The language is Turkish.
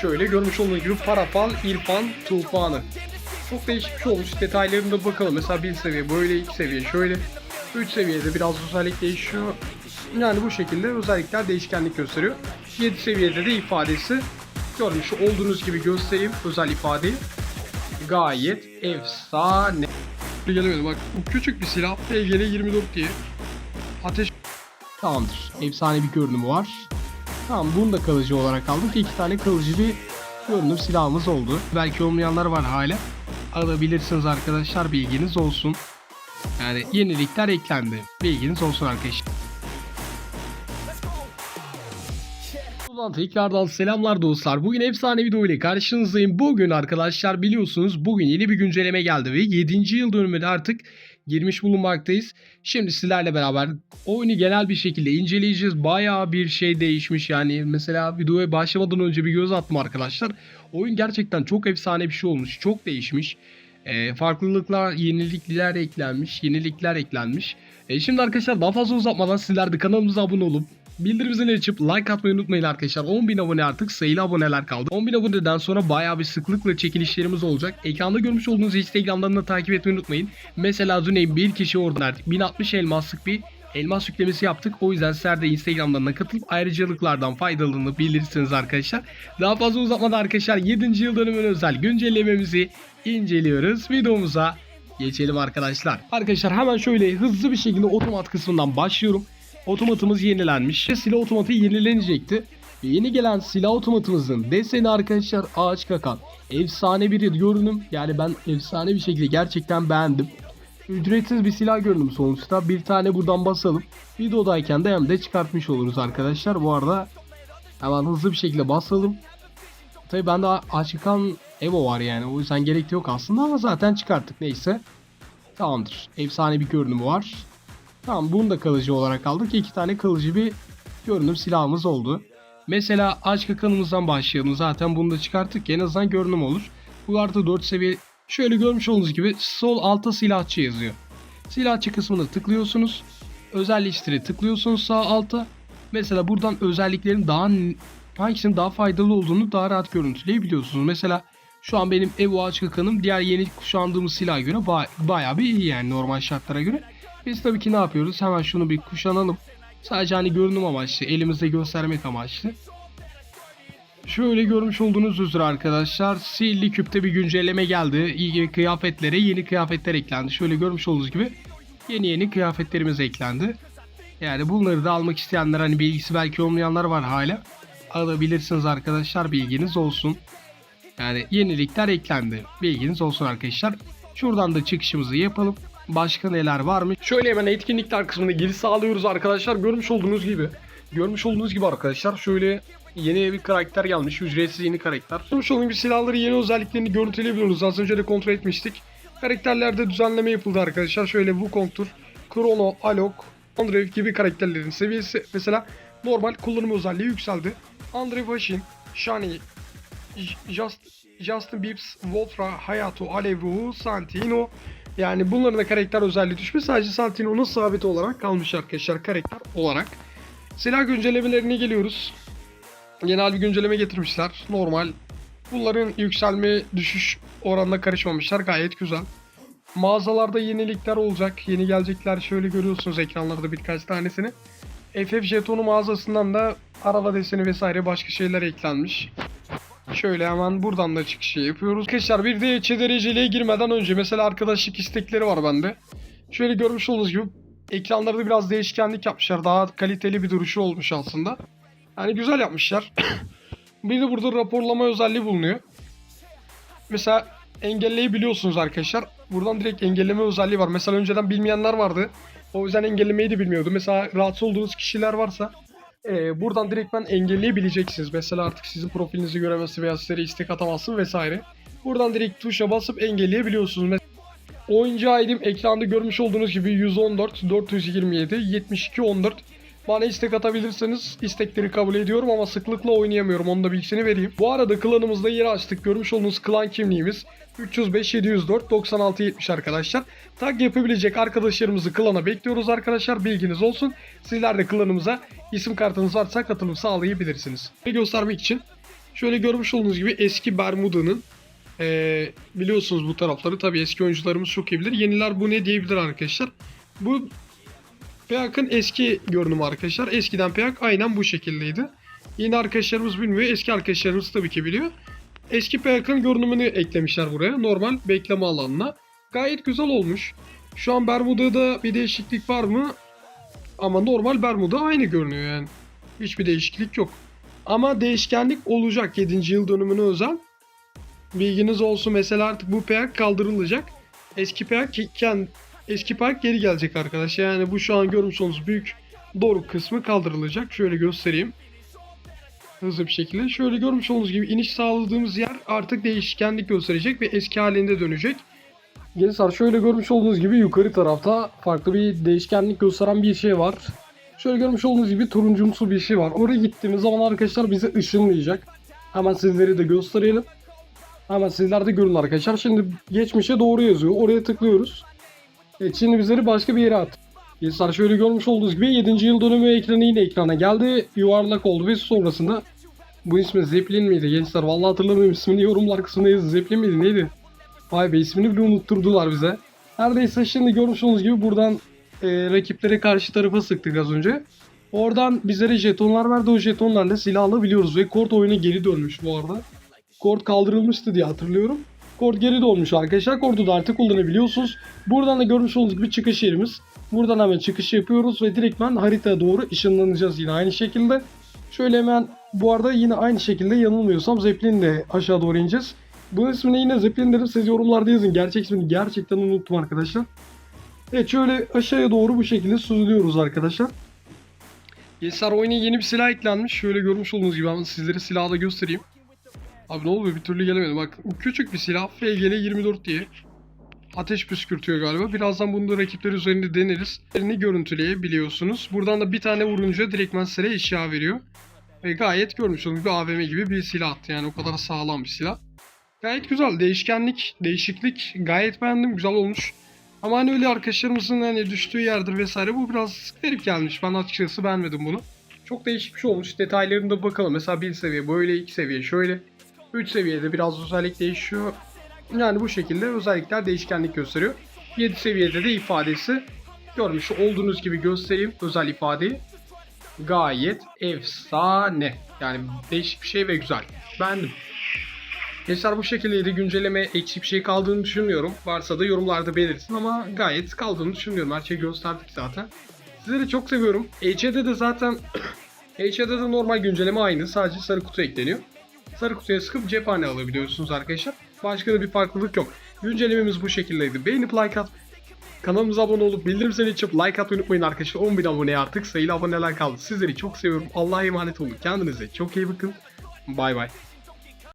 Şöyle görmüş olduğunuz gibi Parafal, İrfan, Tufanı. Çok değişik bir şey olmuş. Detaylarına bakalım. Mesela bir seviye böyle, iki seviye şöyle. Üç seviyede biraz özellik değişiyor. Yani bu şekilde özellikler değişkenlik gösteriyor. 7 seviyede de ifadesi görmüş olduğunuz gibi göstereyim özel ifadeyi. Gayet efsane. Gelemedim bak bu küçük bir silah PGL 24 diye. Ateş Tamamdır. Efsane bir görünümü var. Tamam bunu da kalıcı olarak aldık. İki tane kalıcı bir görünüm silahımız oldu. Belki olmayanlar var hala. Alabilirsiniz arkadaşlar bilginiz olsun. Yani yenilikler eklendi. Bilginiz olsun arkadaşlar. Ulan tekrardan selamlar dostlar. Bugün efsane video ile karşınızdayım. Bugün arkadaşlar biliyorsunuz bugün yeni bir güncelleme geldi ve 7. yıl dönümüne artık girmiş bulunmaktayız. Şimdi sizlerle beraber oyunu genel bir şekilde inceleyeceğiz. Bayağı bir şey değişmiş yani. Mesela videoya başlamadan önce bir göz attım arkadaşlar. Oyun gerçekten çok efsane bir şey olmuş. Çok değişmiş. E, farklılıklar, yenilikler eklenmiş. Yenilikler eklenmiş. E, şimdi arkadaşlar daha fazla uzatmadan sizler de kanalımıza abone olup Bildirim zilini açıp like atmayı unutmayın arkadaşlar. 10.000 abone artık sayılı aboneler kaldı. 10.000 aboneden sonra bayağı bir sıklıkla çekilişlerimiz olacak. Ekranda görmüş olduğunuz Instagram'dan da takip etmeyi unutmayın. Mesela Zuney'in bir kişi oradan artık 1060 elmaslık bir elmas yüklemesi yaptık. O yüzden sizler de Instagram'dan da katılıp ayrıcalıklardan faydalanıp bilirsiniz arkadaşlar. Daha fazla uzatmadan arkadaşlar 7. yıl dönümüne özel güncellememizi inceliyoruz. Videomuza geçelim arkadaşlar. Arkadaşlar hemen şöyle hızlı bir şekilde otomat kısmından başlıyorum. Otomatımız yenilenmiş. Silah otomatı yenilenecekti. Ve Yeni gelen silah otomatımızın deseni arkadaşlar ağaç kakan. Efsane bir görünüm. Yani ben efsane bir şekilde gerçekten beğendim. Ücretsiz bir silah görünüm sonuçta. Bir tane buradan basalım. Videodayken de hem de çıkartmış oluruz arkadaşlar. Bu arada hemen hızlı bir şekilde basalım. Tabi bende ağaç kakan Evo var yani. O yüzden gerek yok aslında ama zaten çıkarttık neyse. Tamamdır. Efsane bir görünümü var. Tamam bunu da kalıcı olarak aldık. İki tane kalıcı bir görünüm silahımız oldu. Mesela aç kakanımızdan başlayalım. Zaten bunu da çıkarttık. En azından görünüm olur. Bu artı 4 seviye şöyle görmüş olduğunuz gibi sol altta silahçı yazıyor. Silahçı kısmına tıklıyorsunuz. Özelleştire tıklıyorsunuz sağ alta. Mesela buradan özelliklerin daha hangisinin daha faydalı olduğunu daha rahat görüntüleyebiliyorsunuz. Mesela şu an benim Evo ağaç kakanım diğer yeni kuşandığımız silaha göre ba- bayağı bir iyi yani normal şartlara göre. Biz tabii ki ne yapıyoruz? Hemen şunu bir kuşanalım. Sadece hani görünüm amaçlı, elimizde göstermek amaçlı. Şöyle görmüş olduğunuz üzere arkadaşlar sihirli küpte bir güncelleme geldi. İyi kıyafetlere yeni kıyafetler eklendi. Şöyle görmüş olduğunuz gibi yeni yeni kıyafetlerimiz eklendi. Yani bunları da almak isteyenler hani bilgisi belki olmayanlar var hala. Alabilirsiniz arkadaşlar bilginiz olsun. Yani yenilikler eklendi. Bilginiz olsun arkadaşlar. Şuradan da çıkışımızı yapalım. Başka neler var mı? Şöyle hemen etkinlikler kısmına giriş sağlıyoruz arkadaşlar. Görmüş olduğunuz gibi. Görmüş olduğunuz gibi arkadaşlar şöyle yeni bir karakter gelmiş. Ücretsiz yeni karakter. Görmüş olduğunuz gibi silahları yeni özelliklerini görüntüleyebiliyoruz. Az önce de kontrol etmiştik. Karakterlerde düzenleme yapıldı arkadaşlar. Şöyle Wukong'tur, Chrono, Alok, Andrev gibi karakterlerin seviyesi mesela normal kullanım özelliği yükseldi. Andrev Hashin, Shani, Just, Justin Biebs, Voltra, Hayato, Alev Ruhu, Santino, yani bunların da karakter özelliği düşmüş. Sadece Santino'nun sabit olarak kalmış arkadaşlar karakter olarak. Silah güncellemelerine geliyoruz. Genel bir güncelleme getirmişler. Normal. Bunların yükselme düşüş oranına karışmamışlar. Gayet güzel. Mağazalarda yenilikler olacak. Yeni gelecekler şöyle görüyorsunuz ekranlarda birkaç tanesini. FF jetonu mağazasından da araba deseni vesaire başka şeyler eklenmiş. Şöyle hemen buradan da çıkışı yapıyoruz. Arkadaşlar bir de içe dereceliğe girmeden önce mesela arkadaşlık istekleri var bende. Şöyle görmüş olduğunuz gibi ekranlarda biraz değişkenlik yapmışlar. Daha kaliteli bir duruşu olmuş aslında. Yani güzel yapmışlar. bir de burada raporlama özelliği bulunuyor. Mesela engelleyebiliyorsunuz arkadaşlar. Buradan direkt engelleme özelliği var. Mesela önceden bilmeyenler vardı. O yüzden engellemeyi de bilmiyordu. Mesela rahatsız olduğunuz kişiler varsa e, buradan direktmen engelleyebileceksiniz. Mesela artık sizin profilinizi göremezse veya sizlere istek atamazsın vesaire. Buradan direkt tuşa basıp engelleyebiliyorsunuz. Mes- Oyuncu ID'm ekranda görmüş olduğunuz gibi 114 427 72 14 bana istek atabilirseniz istekleri kabul ediyorum ama sıklıkla oynayamıyorum. Onun da bilgisini vereyim. Bu arada klanımızda yeri açtık. Görmüş olduğunuz klan kimliğimiz 305 704 96 70 arkadaşlar. Tag yapabilecek arkadaşlarımızı klana bekliyoruz arkadaşlar. Bilginiz olsun. Sizler de klanımıza isim kartınız varsa katılım sağlayabilirsiniz. Ve göstermek için Şöyle görmüş olduğunuz gibi eski Bermuda'nın ee, biliyorsunuz bu tarafları tabii eski oyuncularımız çok iyi bilir. Yeniler bu ne diyebilir arkadaşlar. Bu Peyak'ın eski görünümü arkadaşlar. Eskiden Peyak aynen bu şekildeydi. Yeni arkadaşlarımız bilmiyor. Eski arkadaşlarımız tabii ki biliyor. Eski Peyak'ın görünümünü eklemişler buraya. Normal bekleme alanına. Gayet güzel olmuş. Şu an Bermuda'da bir değişiklik var mı? Ama normal Bermuda aynı görünüyor yani. Hiçbir değişiklik yok. Ama değişkenlik olacak 7. yıl dönümüne özel. Bilginiz olsun mesela artık bu peyak kaldırılacak. Eski peyak eski peyak geri gelecek arkadaşlar. Yani bu şu an görmüş olduğunuz büyük doğru kısmı kaldırılacak. Şöyle göstereyim. Hızlı bir şekilde. Şöyle görmüş olduğunuz gibi iniş sağladığımız yer artık değişkenlik gösterecek ve eski halinde dönecek. Gençler şöyle görmüş olduğunuz gibi yukarı tarafta farklı bir değişkenlik gösteren bir şey var. Şöyle görmüş olduğunuz gibi turuncumsu bir şey var. Oraya gittiğimiz zaman arkadaşlar bizi ışınlayacak. Hemen sizleri de gösterelim. Hemen sizler de görün arkadaşlar. Şimdi geçmişe doğru yazıyor. Oraya tıklıyoruz. Evet şimdi bizleri başka bir yere at. Gençler şöyle görmüş olduğunuz gibi 7. yıl dönümü ekranı yine ekrana geldi. Yuvarlak oldu ve sonrasında bu ismi Zeppelin miydi gençler? Vallahi hatırlamıyorum ismini yorumlar kısmında yazın. Zeppelin miydi neydi? Vay be ismini bile unutturdular bize. Her neyse şimdi görmüş olduğunuz gibi buradan e, rakipleri karşı tarafa sıktık az önce. Oradan bizlere jetonlar verdi. O jetonlarla silah alabiliyoruz ve kort oyuna geri dönmüş bu arada. Kort kaldırılmıştı diye hatırlıyorum. Kort geri dönmüş arkadaşlar. Kortu da artık kullanabiliyorsunuz. Buradan da görmüş olduğunuz gibi çıkış yerimiz. Buradan hemen çıkış yapıyoruz ve direktmen haritaya doğru ışınlanacağız yine aynı şekilde. Şöyle hemen bu arada yine aynı şekilde yanılmıyorsam Zeppelin'le aşağı doğru ineceğiz. Bunun ismini yine Zeppelin derim siz yorumlarda yazın. Gerçek ismini gerçekten unuttum arkadaşlar. Evet şöyle aşağıya doğru bu şekilde süzülüyoruz arkadaşlar. Gençler oyuna yeni bir silah eklenmiş. Şöyle görmüş olduğunuz gibi ama sizlere silahı da göstereyim. Abi ne oluyor bir türlü gelemedim. Bak küçük bir silah FGL 24 diye. Ateş püskürtüyor galiba. Birazdan bunu da rakipler üzerinde deneriz. Yerini görüntüleyebiliyorsunuz. Buradan da bir tane vurunca direktmen size eşya veriyor. Ve gayet görmüş olduğunuz gibi AVM gibi bir silah attı. Yani o kadar sağlam bir silah. Gayet güzel. Değişkenlik, değişiklik gayet beğendim. Güzel olmuş. Ama hani öyle arkadaşlarımızın hani düştüğü yerdir vesaire bu biraz garip gelmiş. Ben açıkçası beğenmedim bunu. Çok değişik bir şey olmuş. Detaylarına da bakalım. Mesela bir seviye böyle, iki seviye şöyle. 3 seviyede biraz özellik değişiyor. Yani bu şekilde özellikler değişkenlik gösteriyor. 7 seviyede de ifadesi görmüş olduğunuz gibi göstereyim özel ifadeyi. Gayet efsane. Yani değişik bir şey ve güzel. Beğendim. Gençler bu şekildeydi. Güncelleme eksik bir şey kaldığını düşünmüyorum. Varsa da yorumlarda belirtin ama gayet kaldığını düşünmüyorum. Her şeyi gösterdik zaten. Sizleri çok seviyorum. HD'de de zaten HD'de de normal güncelleme aynı. Sadece sarı kutu ekleniyor. Sarı kutuya sıkıp cephane alabiliyorsunuz arkadaşlar. Başka da bir farklılık yok. Güncellememiz bu şekildeydi. Beğenip like at. Kanalımıza abone olup bildirim zilini açıp like atmayı unutmayın arkadaşlar. 10.000 aboneye artık sayılı aboneler kaldı. Sizleri çok seviyorum. Allah'a emanet olun. Kendinize çok iyi bakın. Bay bay.